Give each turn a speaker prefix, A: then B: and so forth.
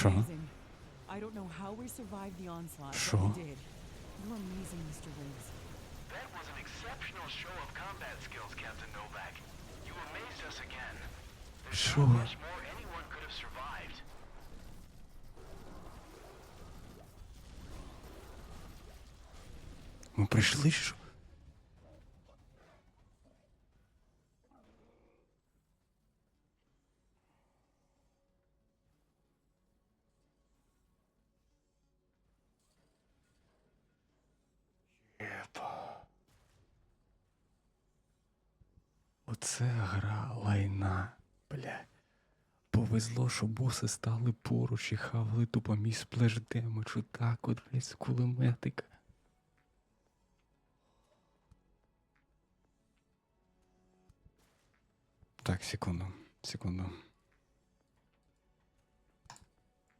A: Що?
B: Amazing. I don't know how we survived the onslaught,
A: Що?
B: but we did. You're amazing, Mr. Riggs.
C: That was an exceptional show of combat skills, Captain Novak. You amazed us again. There's
A: Що?
C: not much more anyone could have survived.
A: Ми прийшли що? Оце гра лайна, бля. Повезло, що боси стали поруч і хавали тупо мій сплеш демедж. так от, блядь, з кулеметика. Так, секунду, секунду.